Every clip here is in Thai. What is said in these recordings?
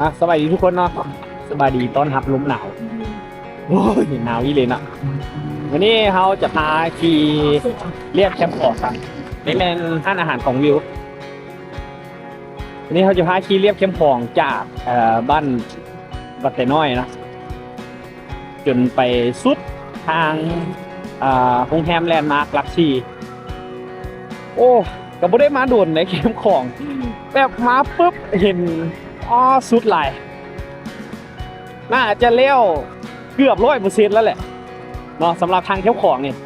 อะสบายดีทุกคนเนาะสบายดีต้อนรับลมหนาวโอ้ยหนาวอีเลยนะวันนี้เราจะพาขี่เรียบแคมป์ออกกันนี่เป็นห้านอาหารของวิววันนี้เขาจะพาขี่เรียบเข้มพองจากเอ่อบ้านบัตเตน้อยนะจนไปสุดทางอ่าโรงแรมแลนด์มาร์คลักซีโอ้ก็บ่ได้มาโดนในเข้มของแบบมาปุ๊บเห็น อ้อสุดหลน่าจะเลี้ยวเกือบร้อยเปอร์เซ็นต์แล้วแหละเนาะสำหรับทางเที่ยวของเนี่ย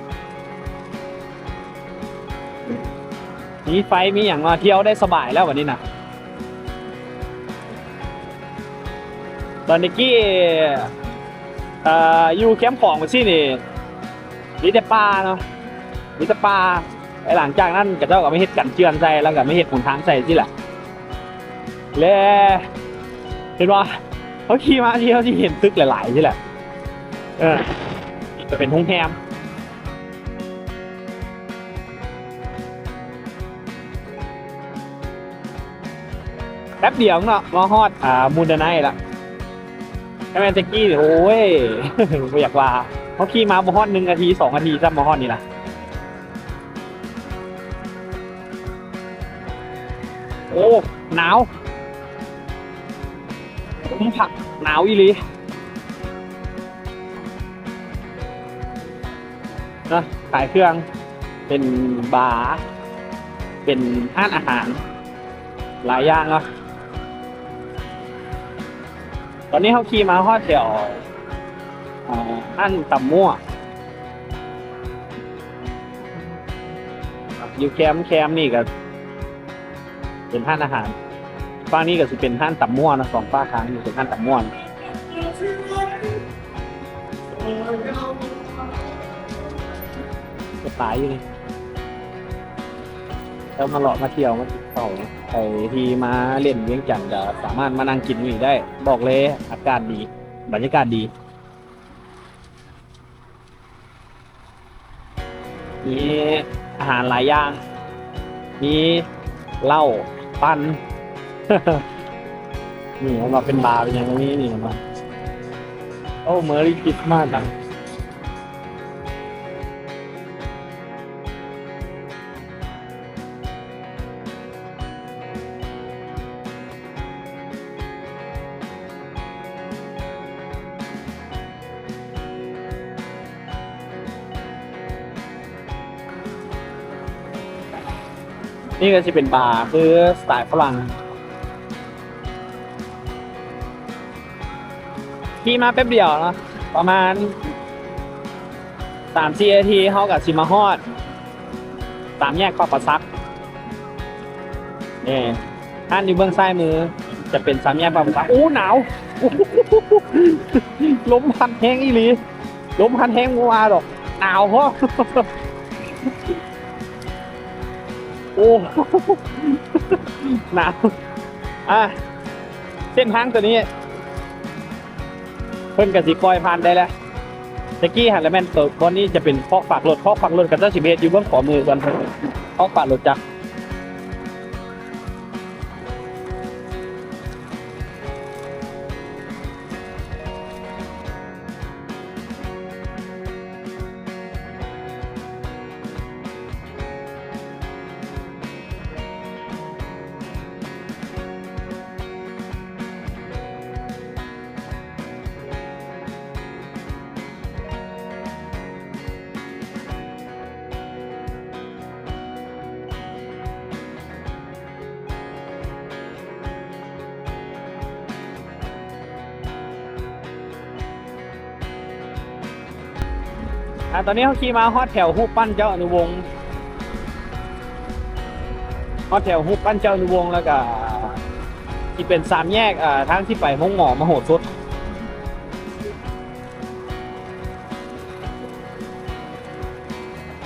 มีไฟมีอย่างมาเที่ยวได้สบายแล้ววันนี้นะตอนนี้กี้อ่ออยู่แคมป์ของมาซี่นี่มีแต่ป่าเนาะมีแต่ป่าไอหลังจากนั้นกระเจ้าก็ไม่เห็ดกันเชือนใจแล้วก็ไม่เห็ดหนทางใส่ที่แหละ และเห็นว่าเขาขี่มาที่เขาที่เห็นตึกหลายๆที่แหละ เออจะเป็นห้องแฮมแป๊บเดียวเนาะมาฮอด อ่ามูนเดนไนละแค่แมนตะกี้โอ้ยไม่อยากว่าเขาขี่มามาฮอดหนึ่งนาทีสองนาทีซ้ำมาฮอดนี่ละโอ้หนาว ผมผักหนาวอีลีนะขายเครื่องเป็นบาร์เป็นห้านอาหาร หลายอย่างเนาะตอนนี้เขาขี่มาฮอดแถวอ่าห้านตำมั่วอยู่แคมป์แคมป์นี่ก็เป็นห้านอาหาร ฝ้านี้ก็สิเป็นห้านตับม่วนนะสองฝ้าค้างอยู่เป็นห้านตับม่วนจะตายอยู่นี่แล้วมาเลาะมาเที่ยวมาติดต่อใครที่มาเล่นเวียงจันทร์ก็สามารถมานั่งกินนี่ได้ บอกเลยอากาศดี บรรยากาศดีมีอาหารหลายอย่าง มีเหล้าปั้น นี่เอามาเป็นบาร์เป็นอย่างนี้นี่มาโอ้เมอรี่คริสต์มาสอะนี่ก็จะเป็นบาร์คือสไตล์ฝรั่ง ขี่มาแป๊บเดียวเนาะประมาณสามสี่นาทีเขากับซิมาฮอดสามแยกคอประซักนี่ท่านอยู่เบื้องซ้ายมือ จะเป็นสามแยกคอประซักอู้หนาวล้มพันแห้งอีหลีล้มพันแห้งมัวดอกหนาวเพราะโอ้หนาวอะเส้นทางตัวนี้ เพิ่นกสิปล่อยผ่านได้แล้วตะกี้หันแล้วแม่นตัวบอนนี้จะเป็นพอกฝากรถพอกฝากรถกับเจ้าสิเมตรอยู่เบื้องขอมือกันพอกฝากรถจ้ะ อะตอนนี้เขาขี่มาฮอดแถวฮูปปั้นเจ้าอนุวงศ์ฮอดแถวฮูปปั้นเจ้าอนุวงศ์แล้วก็ที่เป็นสามแยกอ่าทางที่ไปห้องหมอมโหสถ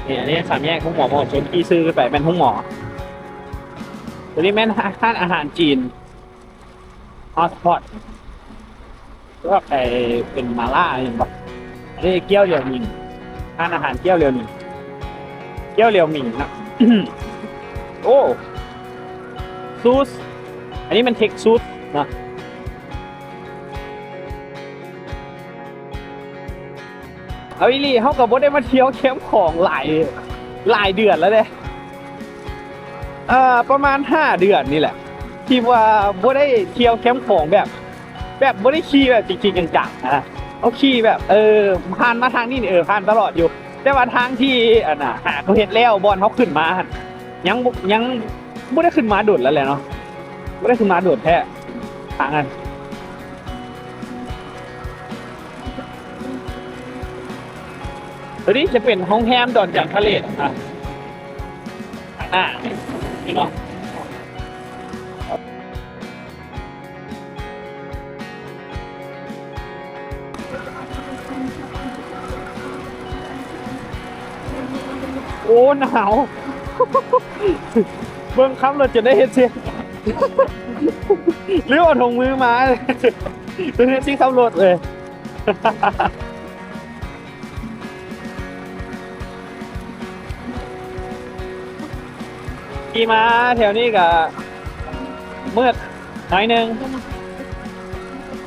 เนี่ยอันนี้สามแยกห้องหมอมโหสถที่ซื้อไปเป็นห้องหมอตัวนี้แม่นร้านอาหารจีนฮอตพอตก็ไอเป็นมาล่าอย่างแบบนนี้เกี๊ยวเดียวมิง ร้านอาหารเกี้ยวเรียวหมิงเกี้ยวเรียวหมิงนะ โอ้ซูส อันนี้มันเทคซูสนะเอาอีลี่เขากับบดได้มาเที่ยวแคมป์ของหลายหลายเดือนแล้วเลยเอ่อประมาณห้าเดือนนี่แหละ ที่ว่าบดได้เที่ยวแคมป์ของแบบ แบบบดได้ขี่แบบจริงๆจังๆนะ เอาขี่แบบ เออผ่านมาทางนี้นี่เออผ่านตลอดอยู่ แต่ว่าทางที่อันน่ะหาเขาเฮ็ดแล้วบอลเขาขึ้นมาหั่นยังบ่ยังบ่ได้ขึ้นมาโดดแล้วแหละเนาะบ่ได้ขึ้นมาโดดแท้ทางนั้นตัวนี้จะเป็นห้องแฮมดอนจากทะเลอะข้างหน้านี่เอ้หนาว เบิ่งครับเราจะได้เห็นเสียงหรือเอาถุงมือมาตัวนี้ที่ขับรถเลยขี่มาแถวนี้ก็มืดหน่อยหนึง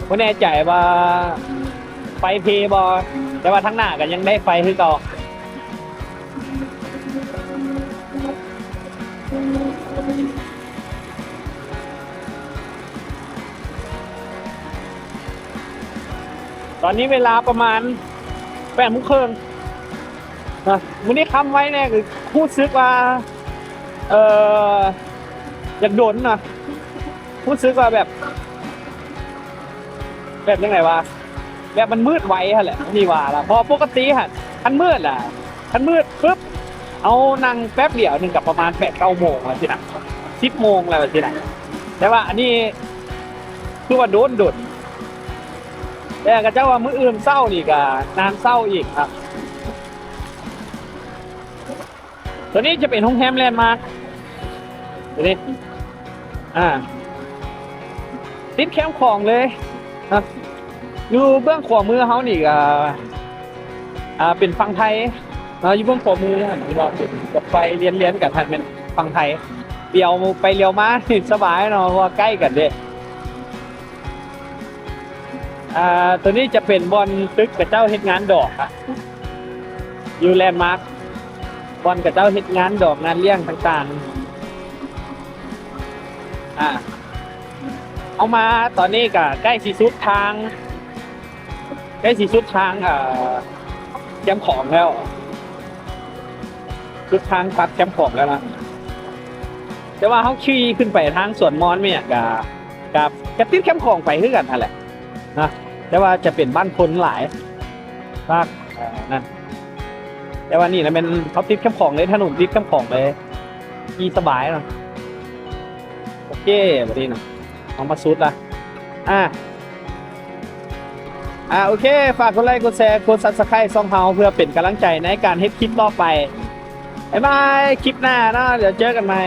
ไม่แน่ใจว่าไฟเพย์บอแต่ว่าทั้งหน้าก็ยังได้ไฟคือเก่า ตอนนี้เวลาประมาณแปดโมงครึ่งนะวันนี้คำไว้เนี่ยคือพูดซึกว่า เอออยากโดนนะพูดซื้อว่าแบบ แบบยังไงวะแบบมันมืดไวฮะแหละนี่ว่าละพอปกติฮะทันมืดอะทันมืดปุ๊บเอานั่งแป๊บเดียวหนึ่งกับประมาณแปดเก้าโมงแล้วสินะสิบโมงแล้วสินะแต่ว่าอันนี้คือว่าโดนโดน แต่ก็เจ้าว่ามืออื่นเศร้านี่ก็นานเศร้าอีกครับ ตัวนี้จะเป็นโฮงแฮมแลนด์มาร์คดูดิอ่า ติดแคมป์ของเลยนะอยู่เบื้องขวามือเขานี่ก็อ่าเป็นฝั่งไทยอ่าอยู่เบื้องขวามือหันเรากับไปเรียนเรียนกับท่านเป็นฝั่งไทยเดียวไปเรียวมาสบายเนาะเพราะว่าใกล้กันเด้ อ่าตัวนี้จะเป็นบอลตึกกับเจ้าเฮ็ดงานดอกอะยู่แลนด์มาร์คบอลกับเจ้าเฮ็ดงานดอกงานเลี้ยงต่างๆอ่าเอามาตอนนี้ก็ใกล้สีสุดทาง ใกล้สีสุดทางอ่าแคมป์ของแล้วสุดทางตัดแคมป์ของแล้วนะแต่ว่าเขาขี่ขึ้นไปทางสวนมอนเนี่ยกับกับกระติดแคมป์ของไปคือกันนั่นแหละนะ แต่ว่าจะเป็นบ้านคนหลายมากนั่นแต่ว่านี่นะเป็นเขาติดแคมของเลยถนนติดแคมของเลยขี่สบายเนาะโอเควันนี้นะเอามาซุดละอ่าอ่าโอเค ฝากกดไลค์กดแชร์กดซับสไครต์ซองเฮาเพื่อเป็นกำลังใจในการเฮ็ดคลิปต่อไปบ๊ายบาย คลิปหน้าเนาะเดี๋ยวเจอกันใหม่